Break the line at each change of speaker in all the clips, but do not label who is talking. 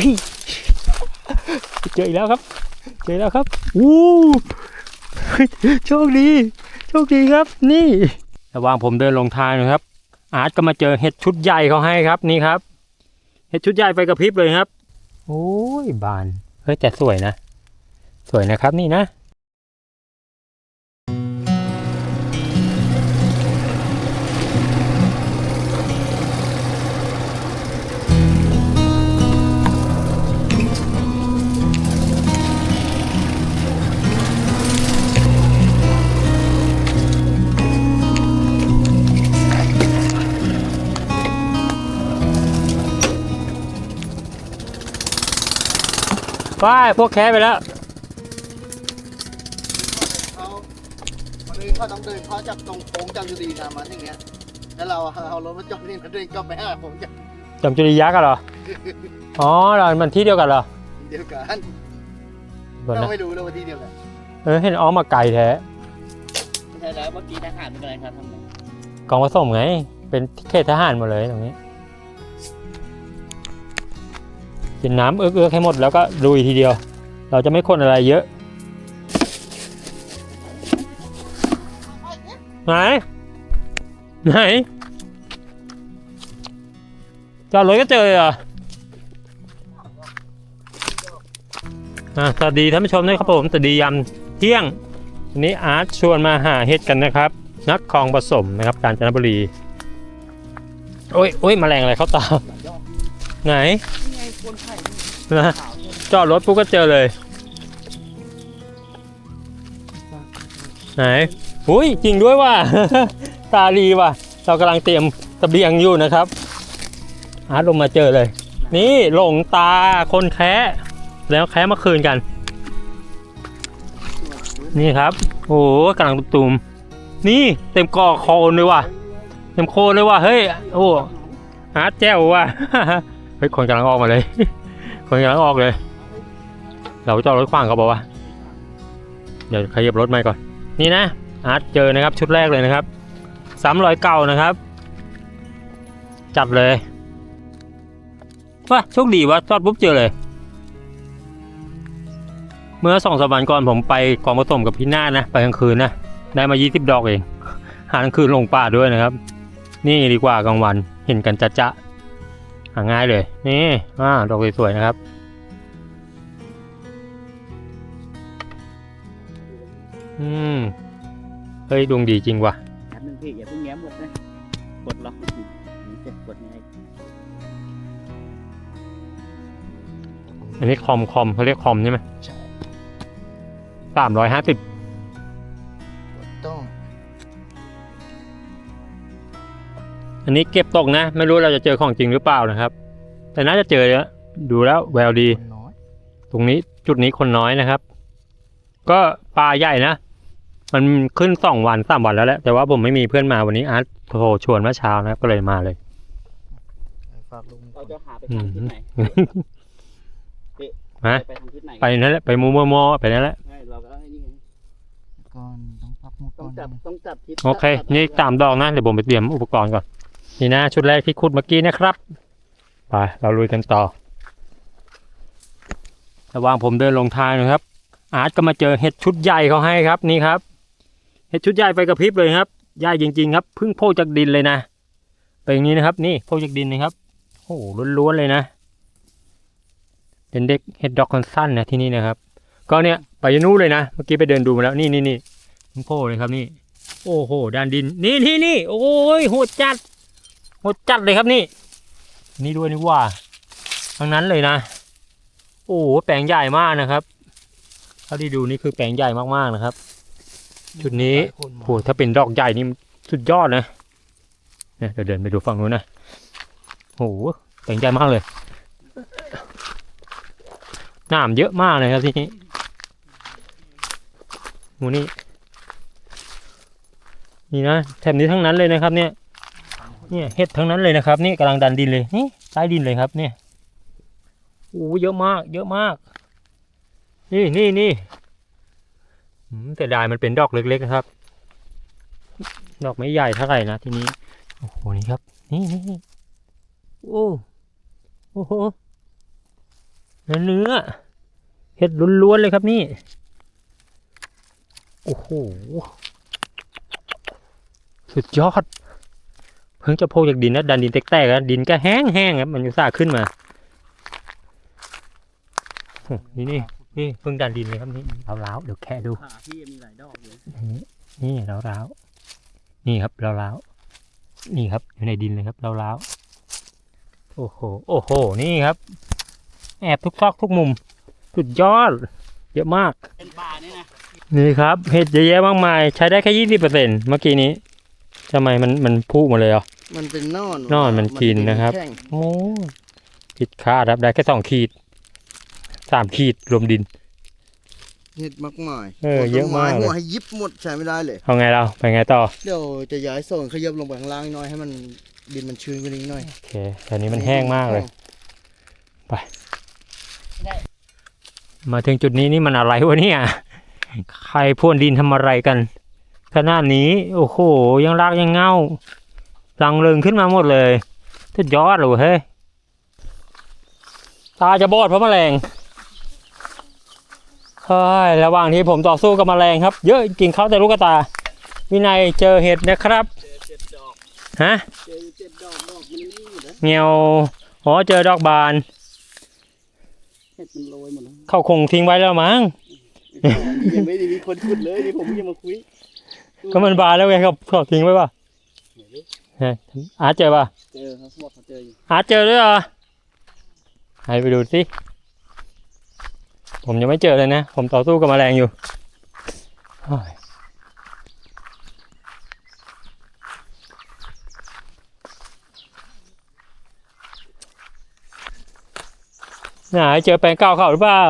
ฮ้ยเจออีกแล้วครับ เจอแล้วครับอู้โชคดี โชคดีครับ นี่ ระหว่างผมเดินลงทางนะครับ อาร์ตก็มาเจอเห็ดชุดใหญ่เขาให้ครับนี่ครับ เห็ดชุดใหญ่ไฟกระพริบเลยครับ โอ้ยบาน เฮ้ยแต่สวยนะ สวยนะครับนี่นะ ว้ายพวกแค่ไปแล้ว
เขาคนอื่นเขาต้องเดินเขาจากตรงโค้งจังจุรีนามันอย่างเงี้ย แล้วเราเอารถมาจอดนี่เราเดินกลับไปหาผมจาก
จำจุริยักษ์กันเหรอ อ๋อเรามันที่เดียวกันเหรอ
เดียวกัน
เดี๋ยว
เรา
นะ
ไม่รู้เลยว่าที่เดียวกัน
เออเห็นอ้อมมาไกลแท้
ไม่ใช่แล้วเมื่อกี้ทหารเป็นอะไรครับทำไม
กองผสมไง เป็นเขตทหารหมดเลยตรงนี้ กินน้ำเอื้อกๆให้หมดแล้วก็ลุยทีเดียว เราจะไม่คนอะไรเยอะไหนไหนจอดรถก็เจอเลยเหรออะสวัสดีท่านผู้ชมด้วยครับผมสวัสดียามเที่ยงวันนี้อาร์ตชวนมาหาเห็ดกันนะครับ นักคลองผสมนะครับ กาญจนบุรี โอ้ยโอ้ยแมลงอะไรเขาตาไหน
นะ
จอดรถปุ๊บก็เจอเลย ไหนอุ้ยจริงด้วยว่ะ ตาดีว่ะ เรากำลังเตรียมตะเบียงอยู่นะครับอาร์ตลงมาเจอเลย นี่หลงตาคนแคะแล้วแคะเมื่อคืนกัน นี่ครับ โอ้กำลังตุ่มๆนี่เต็มกอโคนเลยว่ะ เต็มโคนเลยว่ะ เฮ้ย โอ้อาร์ตแจ้วว่ะ เฮ้ยคนกำลังออกมาเลย คนกำลังออกเลย เราจอดรถขวางเขาบอกว่า เดี๋ยวขยับรถมาก่อน นี่นะอาร์ตเจอนะครับชุดแรกเลยนะครับสามร้อยเก่านะครับ จัดเลยว้าโชคดีวะจอดปุ๊บเจอเลย เมื่อสองสามวันก่อนผมไปกองผสมกับพี่หน้านะ ไปกลางคืนนะได้มา20ดอกเองหากลางคืนลงป่าด้วยนะครับ นี่ดีกว่ากลางวันเห็นกันจะจะ หาง่ายเลย นี่อ่าดอกสวยๆนะครับ อืม เฮ้ยดวงดีจริงว่ะ
แป๊บนึงพี่อย่าเพิ่งแง้มหมดนะกดล็อกนี่เจ็บกดยังไง
อันนี้คอมคอมเขาเรียกคอมใช่ไหม
ใช่
สามร้อยห้าสิบ
อั
นนี้เก็บตกนะ ไม่รู้เราจะเจอของจริงหรือเปล่านะครับ แต่น่าจะเจอแล้วดูแล้วแววดี
คนน้อย
ตรงนี้จุดนี้คนน้อยนะครับ ก็ปลาใหญ่นะ มันขึ้นสองวันสามวันแล้วแหละ แต่ว่าผมไม่มีเพื่อนมาวันนี้อาร์ตโทรชวนเมื่อเช้านะครับก็เลยมาเลย
ฝากลุง
เราจะหาไปทางทิศไหน
ฮะ
ไปทางทิศไหน
ไปนั่นแหละไปมูมมอไปนั่นแหละ
ใช่เราก็ไอ้นี่ไง
ก่อนต้องพักมุก
ต้
ก่
อ
องน
จับต้องจับทิศ
โอเค นี่ตามดอกนะเดี๋ยวผมไปเตรียมอุปกรณ์ก่อน นี่นะชุดแรกที่ขุดเมื่อกี้นะครับ ไป เราลุยกันต่อ ระหว่างผมเดินลงทางนะครับ อาร์ตก็มาเจอเห็ดชุดใหญ่เขาให้ครับนี่ครับ เห็ดชุดใหญ่ไฟกระพริบเลยครับ ใหญ่จริง ๆ ครับเพิ่งโผล่จากดินเลยนะ เป็นอย่างนี้นะครับ นี่โผล่จากดินนะครับ โอ้ล้วนๆเลยนะ เป็นเด็กเห็ดดอกคอนสั้นนะที่นี่นะครับ ก็เนี่ยไปนู่นเลยนะ เมื่อกี้ไปเดินดูมาแล้ว นี่นี่นี่เพิ่งโผล่เลยครับนี่ โอ้โหด้านดิน นี่นี่นี่ โอ้ยโหดจัด โหดจัดเลยครับนี่ นี่ด้วยนี่ว่าทั้งนั้นเลยนะ โอ้โหแปลงใหญ่มากนะครับเท่าที่ดูนี่คือแปลงใหญ่มากๆนะครับ จุดนี้โหถ้าเป็นดอกใหญ่นี่สุดยอดนะเนี่ยเดี๋ยวเดินไปดูฝั่งนู้นนะโอ้โหแปลงใหญ่มากเลยน้ำเยอะมากเลยครับที่นี้โหนี่นี่นะแถบนี้ทั้งนั้นเลยนะครับเนี่ย เนี่ยเห็ดทั้งนั้นเลยนะครับ นี่กำลังดันดินเลยนี่ใต้ดินเลยครับ เนี่ยโอ้เยอะมาก เยอะมาก นี่นี่นี่แต่ได้มันเป็นดอกเล็กๆนะครับ ดอกไม่ใหญ่เท่าไหร่นะทีนี้โอ้โหนี่ครับ นี่นี่โอ้โอ้โหเนื้อเนื้อเห็ดล้วนๆเลยครับนี่โอ้โหสุดยอด เพิ่งจะโผล่จากดินนะดันดินแตกๆแล้วดินก็แห้งๆครับมันอุตส่าห์ขึ้นมาโอ้นี่นี่นี่เพิ่งดันดินเลยครับนี่ล้าวๆเดี๋ยวแค่ดู
ขาพี่มีหลายดอกอยู่
นี่นี่ล้าวๆนี่ครับล้าวๆนี่ครับอยู่ในดินเลยครับล้าวๆโอ้โหโอ้โหนี่ครับ แอบทุกซอกทุกมุม สุดยอด เยอะมาก
เป็นป่าเนี่ยนะ
นี่ครับเห็ดเยอะแยะมากมาย ใช้ได้แค่ยี่สิบเปอร์เซ็นเมื่อกี้นี้ ทำไมมันมันพุ่งหมดเลยเหรอ
มันเป็นนอน
นอนมันกินนะครับ
แข็ง
โอ้ผิดคาดครับ ได้แค่สองขีดสามขีดรวมดิน
เห็ดมากมาย
เออเยอะมากเลย
หัวให้ยิบหมดใช้ไม่ได้เลย
เอาไงเราไปไงต่อ
เดี๋ยวจะย้ายโซนขยับลงไปข้างล่างหน่อยให้มันดินมันชื้นกว่านี้หน่อย
โอเคตอนนี้มันแห้งมากเลยมาถึงจุดนี้นี่มันอะไรวะเนี่ย ใครพ่นดินทำอะไรกัน ขนาดนี้ โอ้โห ยังรากยังเง่ารังเริงขึ้นมาหมดเลยสุดยอดเลยเฮ้ยตาจะบอดเพราะแมลงเฮ้ยระหว่างที่ผมต่อสู้กับแมลงครับ เยอะจริงเขาแต่ลูกตา วินัยเจอเห็ดนะครับ
เจอเจ็ดดอก
ฮะ
เจอเจ็ดดอกดอกมันนี่อยู่นะ
เงียวอ๋อเจอดอกบาน
เห็ดมันโรยหมดแล้ว
เขาคงทิ้งไว้แล้วมั้ง
ยังไม่ได้มีคนขุดเลยนี่ผมยังมาคุย
ก็มันบานแล้วไงเขาเขาทิ้งไว้ป่ะฮะอาร์ตเจอป่ะ
เจอเขาบอกเขาเจออยู่
อาร์ตเจอด้วยเหรอให้ไปดูสิผมยังไม่เจอเลยนะ ผมต่อสู้กับแมลงอยู่โอ้ยไหนเจอแปลงเก่าเขาหรือเปล่า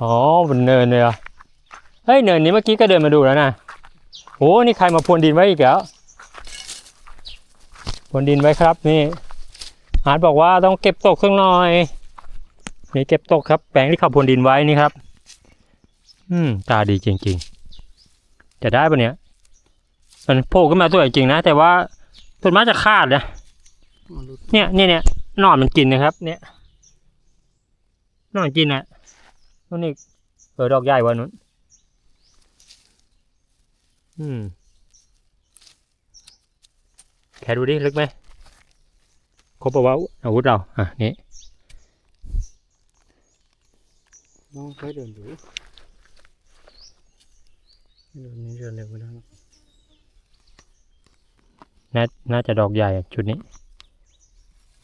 อ๋อบนเนินเลยเหรอเฮ้ยเนินนี้เมื่อกี้ก็เดินมาดูแล้วนะโอ้นี่ใครมาพรวนดินไว้อีกแล้วพรวนดินไว้ครับนี่อาร์ตบอกว่าต้องเก็บตกสักหน่อยนี่เก็บตกครับแปลงที่เขาพรวนดินไว้นี่ครับ อืมตาดีจริง ๆ จะได้ปะเนี่ยมันโผล่ขึ้นมาสวยจริงนะ แต่ว่าส่วนมากจะขาดนะเนี่ยเนี่ยเนี่ยนอนมันกินนะครับ เนี่ยนอนกินอะ นู่นนี่เออดอกใหญ่กว่านู้นอืมแค่ดูดิลึกไหมครบปะวะอาวุธเรา อะ นี่
น้องค่อยเดินดูเดินนี้เดินเร็วไม่ได้หรอก
น่าน่าจะดอกใหญ่อะชุดนี้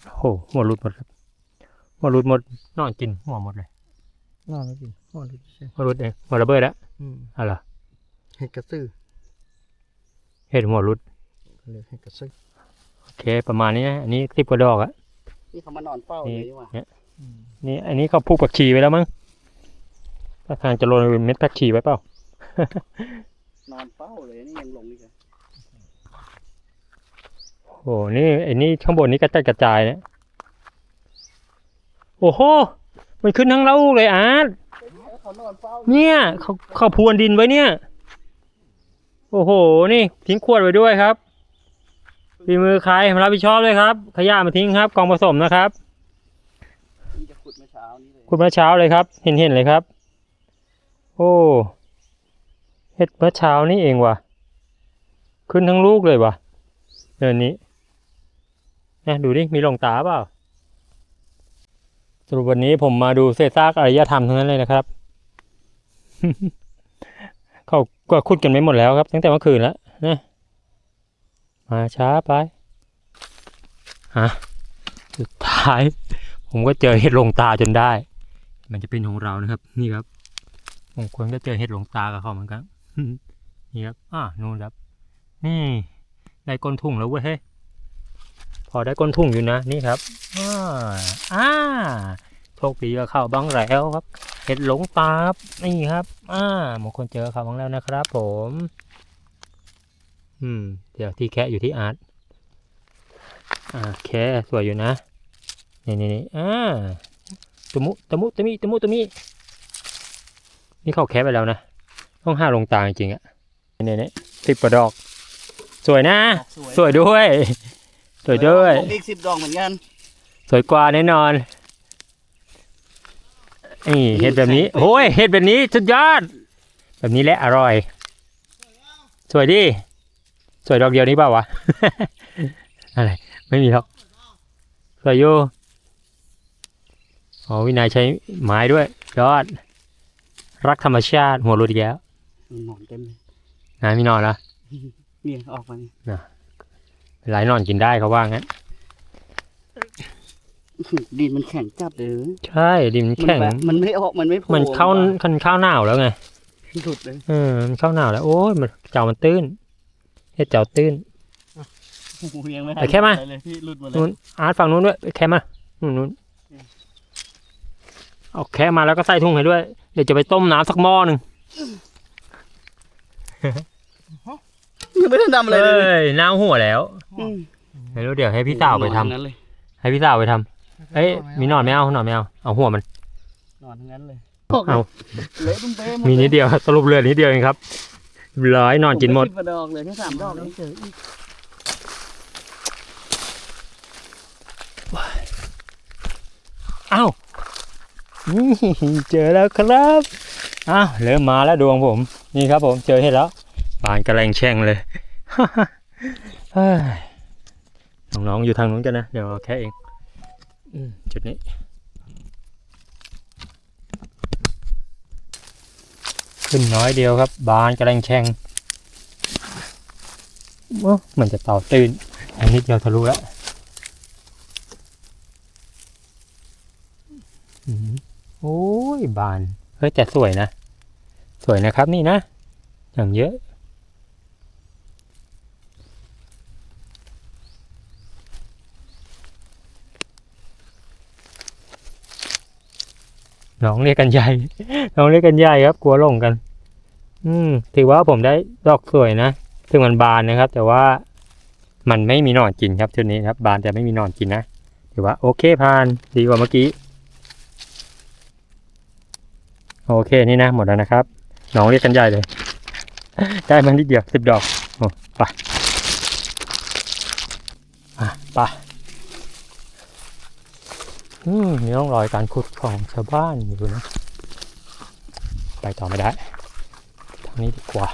โอ้โหหัวรุดหมดครับหัวรุดหมดนอนกินหัวหมดเลย
นอนไม่กินนอนดูใช่
หัวรุดเองหัวระเบิดแล้ว
อืม
อะไรอ
เห็ดกระสือ
เห็ดหัวรุด
เรียกเห็ดกระสือ
โอเค ประมาณนี้นะอันนี้สิบกว่าดอกอะ
นี่เขามานอนเฝ้าเลยดีกว่า
นี่อันนี้เขาผูกผักชีไว้แล้วมั้งถ้าทางจะโรยเม็ดผักชีไว้เปล่า
นอนเฝ้าเลยนี่ยังหลงอีกเหรอ
โอ้โหนี่ไอ้นี่ข้างบนนี้กระจายกระจายเนี่ยโอ้โห มันขึ้นทั้งเล้าเลยอาร์ต
เนี่
ยเขาเขาพรวนดินไว้เนี่ย โอ้โห นี่ทิ้งขวดไว้ด้วยครับฝีมือใครมารับผิดชอบเลยครับ ขยะมาทิ้งครับกองผสมนะครับ
ขุดเมื่อเช้านี้เลย
ขุดเมื่อเช้าเลยครับ เห็นเห็นเลยครับ โอ้เฮ็ดเมื่อเช้านี่เองว่ะ ขึ้นทั้งลูกเลยว่ะเดินนี้นะดูดิมีหลงตาเปล่า สรุปวันนี้ผมมาดูเศษซากอารยธรรมทั้งนั้นเลยนะครับ เขาก็ขุดกันไม่หมดแล้วครับ ตั้งแต่เมื่อคืนแล้วนะ มาช้าไปฮะสุดท้าย ผมก็เจอเห็ดหลงตาจนได้ มันจะเป็นของเรานะครับ นี่ครับผมควรก็เจอเห็ดหลงตากับเขาเหมือนกันนี่ครับอ่านู่นครับ นี่ได้ก้นทุ่งแล้วเว้ยเฮ้ย พอได้ก้นทุ่งอยู่นะนี่ครับอ่าอ่าโชคดีกับเขาบ้างแล้วครับ เห็ดหลงตาครับนี่ครับ อ่ามงคลเจอเขาบ้างแล้วนะครับ ผม อืม เดี๋ยวที่แคะอยู่ที่อาร์ตอ่าแคะสวยอยู่นะนี่นี่นี่อ่าตะมุตะมุตะมิตะมุตะมินี่เขาแคปไปแล้วนะต้องห้าลงตาจริงๆอะนี่นี่สิบกว่าดอก สวยนะ
สวย
สวยด้วย สวยด้วย
ผมอีกสิบดอกเหมือนกัน
สวยกว่าแน่นอน นี่เห็ดแบบนี้โอ้ยเห็ดแบบนี้สุดยอด แบบนี้แหละอร่อย สวยดิสวยดอกเดียวนี้เปล่าวะ อะไร ไม่มีหรอก สวยอยู่อ๋อวินัยใช้ไม้ด้วย ยอด รักธรรมชาติหัวรุดอีกแล้ว
หนอนเต็มเลย
นะมีนอนละ
เนี่ยออกมานี่
หลายนอนกินได้เขาว่างั้น
ดินมันแข็งจับเลย
ใช่ดินมันแข็ง
มันแบบมันไม่ออกมันไม่โผล่
มันเข้าคันเข้าวหนาวแล้วไง
หลุดเลย
เออมันเข้าหนาวแล้ว โอ้ยมันเจ้ามันตื้นเฮ็ดเจ้าตื้น
โอ้โหยังไม่ทั
แต่แค่มา
อะไรเลยพี่หลุดหมดเล
นู้
ย
นอาร์ตฝั่งนู้นด้วยแค่มานู้นนู้นเอาแค่มาแล้วก็ใส่ถุงให้ด้วย เดี๋ยวจะไปต้มน้ำสักหม้อหนึ่ง
ยังไม่ได้ทำอะไรเลย
เอ้ยน้ำหัวแล้ว
อืม
ไม่รู้เดี๋ยวให้พี่สาวไปทำ
นอนทั้งนั้นเลย
ให้พี่สาวไปทำเอ้ยมีหนอนไม่เอาหนอนไม่เอาเอาหัวมัน
นอนทั้งนั้นเลย
เอา
เละตุ้มเป๊ะหมด
มีนิดเดียวสรุปเหลือนิดเดียวเองครับร้อยนอนกินหมด
ผก็สิบกว่าดอกเลยแค่สามดอกเองเจออีก
อ้าวนี่เจอแล้วครับ อ้าวเริ่มมาแล้วดวงผม นี่ครับผมเจอเห็ดแล้ว บานกระแรงแช่งเลยเฮ้ยน้องๆอยู่ทางนู้นกันนะ เดี๋ยวเอาแค่เองอืมจุดนี้ ขึ้นน้อยเดียวครับ บานกระแรงแช่งโอ้เหมือนจะต่อตื่นอันนิดเดียวทะลุแล้วอืมโอ้ยบาน เฮ้ยแต่สวยนะ สวยนะครับนี่นะอย่างเยอะ น้องเรียกกันใหญ่ น้องเรียกกันใหญ่ครับ กลัวหลงกัน อืม ถือว่าผมได้ดอกสวยนะ ซึ่งมันบานนะครับ แต่ว่ามันไม่มีหนอนกินครับชุดนี้ครับ บานแต่ไม่มีหนอนกินนะ ถือว่าโอเคผ่านดีกว่าเมื่อกี้ โอเคนี่นะหมดแล้วนะครับ น้องเรียกกันใหญ่เลย ได้มานิดเดียวสิบดอก โอ้ไปอะไป มีร่องรอยการขุดของชาวบ้านอยู่นะ ไปต่อไม่ได้ ทางนี้ดีกว่า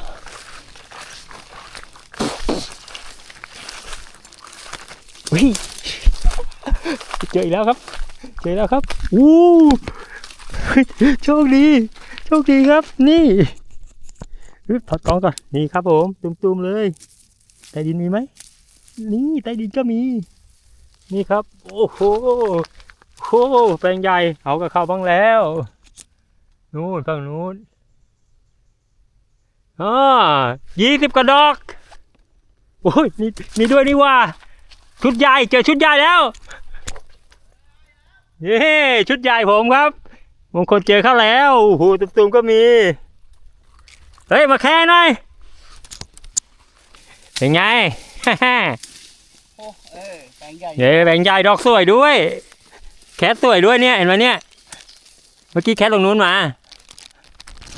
วิเจออีกแล้วครับ เจอแล้วครับอู้โชคดี โชคดีครับ นี่อึ๊บถอดกล้องก่อน นี่ครับผม ตุ่มๆเลยใต้ดินมีไหม นี่ใต้ดินก็มี นี่ครับ โอ้โห โอ้โหแปลงใหญ่เอากับเข้าบ้างแล้ว นู่นฝั่งนู้นอ่ายี่สิบกระดอก โอ้ยมีมีด้วยนี่ว่า ชุดใหญ่เจอชุดใหญ่แล้ว เย้ชุดใหญ่ผมครับมงคลเจอเข้าแล้วโอ้โหตุ่มๆก็มี เฮ้ย มาแค่หน่อย เป็นไง
โอ้เออแปลงใหญ่
เย้แบ่งใหญ่ดอกสวยด้วย แคทสวยด้วยเนี่ยเห็นไหมเนี่ย เมื่อกี้แคทตรงนู้นมา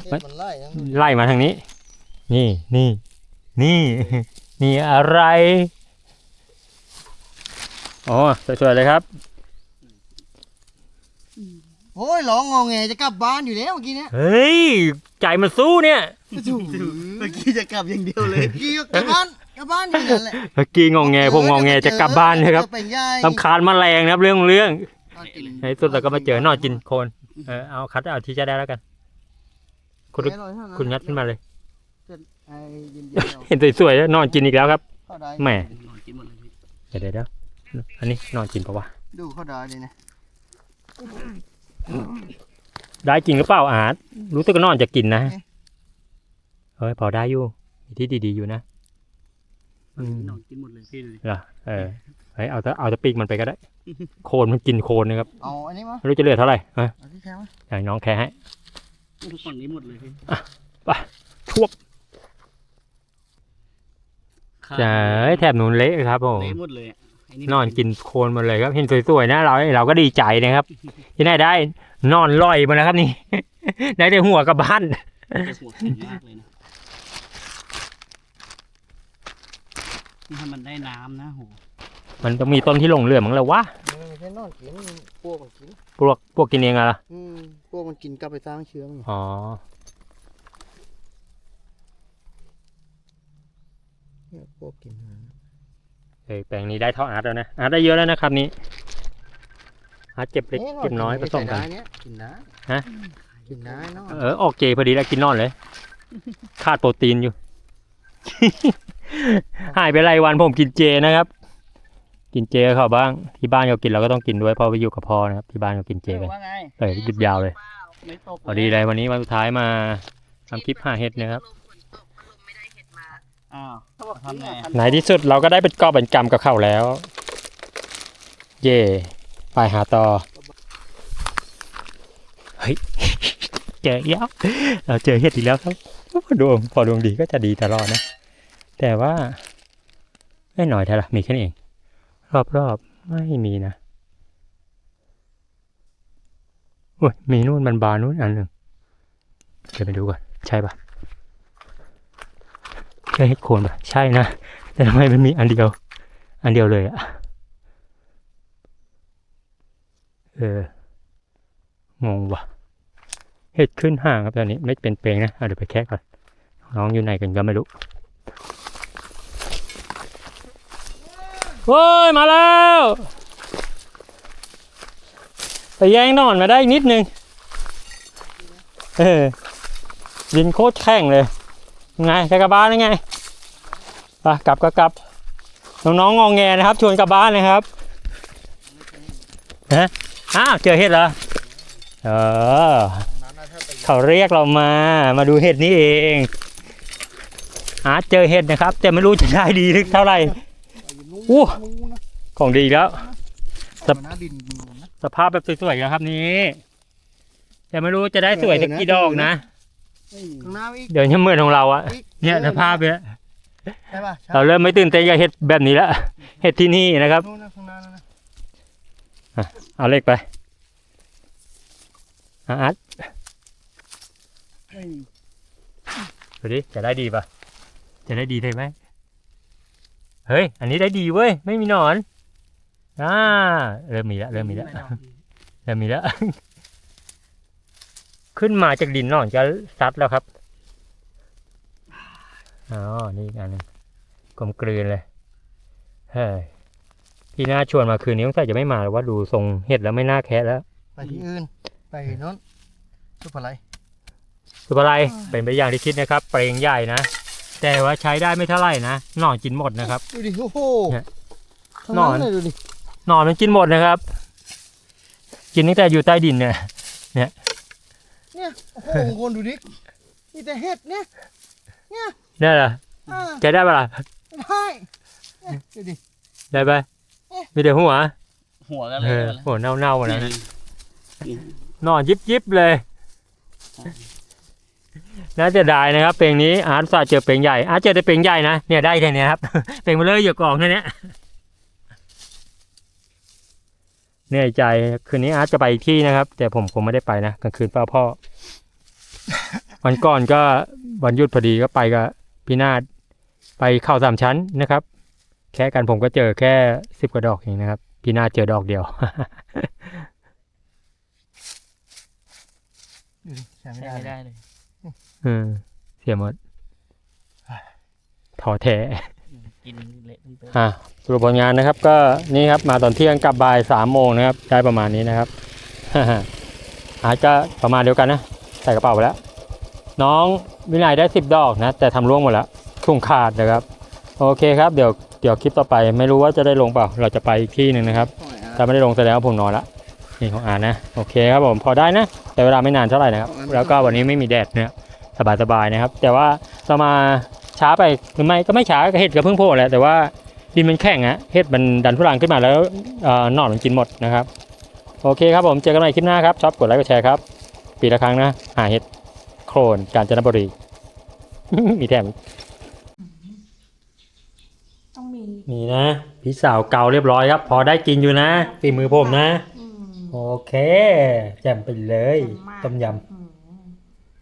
เห็ดมันไล่ทั้ง
ไล่มาทางนี้ นี่นี่นี่นี่อะไรอ๋อสวยๆเลยครับ
โอ้ยร้องงอแงจะกลับบ้านอยู่แล้วเมื่อกี้เนี้ย
เฮ้ย ใจมันสู้เนี่ย
ถู
เมื่อกี้จะกลับอย่างเดียวเลย
เมื่อกี้ก็กลับบ้านกลับบ้านอยู่นั่นแหละ
เมื่อกี้งองแงผมงองแงจะกลับบ้านนะครับ
จะเป็นใหญ่
ลำคาญแมาแรงนะครับเรื่องเรื่อง
นอน กิน
ในที่สุดเราก็มาเจอหนอนกินโคน เออเอาคัดเอาที่จะได้แล้วกัน คุณ
แค่ร้อยเท่านั้น
คุณงัดขึ้นมาเลย
ไอ้เย็นๆเอา
เห็นสวยๆแล้วนอนกินอีกแล้วครับ
เข้าได้
แหม
นอนกินหมดเลยพี่
เดี๋ยวเดี๋ยวเดี๋ยวอันนี้นอนกินปะวะ
ดูเข้าได้เลยนะ
ได้จริงหรือเปล่าอาร์ตรู้สึกว่านอนจะกินนะ เฮ้ยพอได้อยู่มีที่ดีๆอยู่นะอืม
นอนกินหมดเลยพี่ดูดิ
เหรอเออเฮ้ยเอาแต่เอาแต่ปีกมันไปก็ได้ โคนมันกินโคนนะครับ
เอาอันนี้มา
ไม่รู้จะเหลือเท่าไหร่ฮะ
เอาที่แค่มา
อย่างน้องแค่ให้
ฝั่งนี้หมดเลยพี่
ทวบจะแถบนู้นเละครับผม
เละหมดเลยอะไน
อนกินโคลนหมดเลยครับ เห็นสวยๆนะเราเราก็ดีใจนะครับที่ได้ได้ นอนลอยมาแล้วครับนี่ ได้แต่หัวกลับบ้าน
จะหัวแข็งมากเลยนะนี่ถ้ามันได้น้ำนะโห
มันต้องมีต้นที่หลงเหลือมั้งแล้ววะ
มันไม่ใช่นอนกินพวกมันกิน
พวกพวกกินเองอะล่ะ
อืมพวกมันกินกลับไปสร้างเชื้อมัน
อ๋อ
เนี่ยพวกกินหา
เอ้ยแปลงนี้ได้เท่าอาร์ตแล้วนะอาร์ตได้เยอะแล้วนะครับนี้อาร์ตเก็บเล็กเก็บน้อยผสมกัน
เนี่ยกินได้
ฮะ
กินได้เนอะ
เออออกเจพอดีแล้วกินนอนเลย ขาดโปรตีนอยู่ หายไปรายวันผมกินเจนะครับ กินเจกับเขาบ้าง ที่บ้านเขากินเราก็ต้องกินด้วยเพราะไปอยู่กับพ่อนะครับ ที่บ้านเขากินเจกัน
ว่าไง
เลยหยุดยาวเลย
ไม่ตก
พอดีเลยวันนี้วันสุดท้ายมาทำคลิปหาเห็ดนะครับ
อ้าวทำไง
ในที่สุดเราก็ได้เป็นกอบเป็นกำกับเขาแล้ว เย่ไปหาต่อเฮ้ย เจออีกแล้วเราเจอเห็ดอีกแล้วครับดวงพอดวงดีก็จะดีตลอดนะ แต่ว่าไม่หน่อยเท่าไหร่มีแค่นี้เอง รอบๆ ไม่มีนะโอ้ยมีนู่นมันบานนู่นอันหนึ่งเดี๋ยวไปดูก่อน ใช่ปะใช่เห็ดโคนปะใช่นะ แต่ทำไมมันมีอันเดียว อันเดียวเลยอะเอองงว่ะเห็ดขึ้นห่างครับตอนนี้ไม่เป็นเปลงนะอะเดี๋ยวไปแคะก่อน น้องอยู่ไหนกันก็ไม่รู้ โว้ยมาแล้วไปแย่งนอนมาได้นิดนึงเออดินโคตรแข็งเลย ไงจะกลับบ้านยังไงไปกลับก็กลับน้องๆงองแงนะครับชวนกลับบ้านนะครับฮะอ้าวเจอเห็ดเหรอเออเขาเรียกเรามามาดูเห็ดนี่เองอาเจอเห็ดนะครับ แต่ไม่รู้จะได้ดีหรือเท่าไหร่ อู้
นู่นนะ
ของดีอีกแล้ว
แต่มันน่าดินนู่นนะ
สภาพแบบสวยๆนะครับนี้แต่ไม่รู้จะได้สวยสักกี่ดอกนะ
ข้างหน้าอีก
เดี๋ยวจะเหมือนของเราอะ
อีก
เนี่ยสภาพเนี่ย
ใช่ป่ะใช่
เราเริ่มไม่ตื่นเต้นกับเห็ดแบบนี้แล้วเห็ดที่นี่นะครับ
นู่นนะข้างหน้านั่นนะ
เอาเลขไปอะอาร์ตดูดิจะได้ดีปะจะได้ดีเลยไหม เฮ้ย อันนี้ได้ดีเว้ย ไม่มีหนอน อ่า เริ่มมีแล้ว เริ่มมีแล้ว เริ่มมีแล้ว ขึ้นมาจากดินหนอนจะซัดแล้วครับ อ๋อ นี่อีกอันหนึงกลมกลืนเลย เฮ้ย พี่น่าชวนมาคืนนี้ต้องใส่จะไม่มาหรอกว่าดูทรงเห็ดแล้วไม่น่าแคะแล้ว
ไปที่อื่น ไปโน้นสุภาลัย
สุภาลัยเป็นไปอย่างที่คิดนะครับ เปลงใหญ่นะ แต่ว่าใช้ได้ไม่เท่าไหร่นะหนอนกินหมดนะครับ
ดูดิโอ้โห
เนี่ย
ข้าง
นอน
เลยดูดิ
หนอนมันกินหมดนะครับ กินตั้งแต่อยู่ใต้ดินเนี่ย
เนี่ยโอ้โหคนดูดิมีแต่เห็ดเนี่ย
ได้เหรอ
อ่า
แกได้ปะล่ะ
ได้เนี่ยดูดิ
ได้ปะ
เอ๊ะ
มีแต่หัว
หัวกัน
เอ
เลย
อหัวเน่าๆหมดแล้วนะ
นี่
นอนยิบยิบๆเลย น่าจะได้นะครับเพลงนี้อาร์ตศาเจอเพลงใหญ่อาร์ตเจอแต่เพลงใหญ่นะเนี่ยได้แค่เนี้ยครับเพลงมาเลยอยู่กล่องแค่เนี้ยเหนื่อยใจคืนนี้อาร์ตจะไปอีกที่นะครับ แต่ผมคงไม่ได้ไปนะกลางคืนเฝ้าพ่อ วันก่อนก็วันหยุดพอดีก็ไปกับพี่นาฏไปเข้าสามชั้นนะครับ แค่กันผมก็เจอแค่สิบกว่าดอกเองนะครับ พี่นาฏเจอดอกเดียว
ใช้ไม่ได้เลย
เลย
อืมเสียหมดถอแท้
กินเละไป
อะสรุปผลงานนะครับ ก็นี่ครับมาตอนเที่ยงกลับบ่ายสามโมงนะครับ ได้ประมาณนี้นะครับอาจจะประมาณเดียวกันนะใส่กระเป๋าไปแล้ว น้องวินัยได้สิบดอกนะ แต่ทำร่วงหมดแล้วทุ่งขาดนะครับ โอเคครับเดี๋ยวเดี๋ยวคลิปต่อไป ไม่รู้ว่าจะได้ลงเปล่า เราจะไปอีกที่หนึ่งนะครับถ้าไม่ได้ลงแสดงว่าผมนอนละนี่ของอ่านนะ โอเคครับผมพอได้นะ แต่เวลาไม่นานเท่าไหร่นะครับ แล้วก็วันนี้ไม่มีแดดเนี่ย สบายๆนะครับ แต่ว่าเรามาช้าไปหรือไม่ก็ไม่ช้าก็เห็ดก็เพิ่งโผล่แหละแต่ว่าดินมันแข็งอะเห็ดมันดันทุรังขึ้นมาแล้วเอ่อหนอนมันกินหมดนะครับ โอเคครับผมเจอกันใหม่คลิปหน้าครับชอบกดไลค์กดแชร์ครับปีละครั้งนะหาเห็ดโครนกาญจนบุรี มีแถม
ต้องมี
นี่นะ พี่สาวเก่าเรียบร้อยครับ พอได้กินอยู่นะฝีมือผมนะ
อืม
โอเคแจ่มไปเลย
แจ่มมาก
ต้มย
อื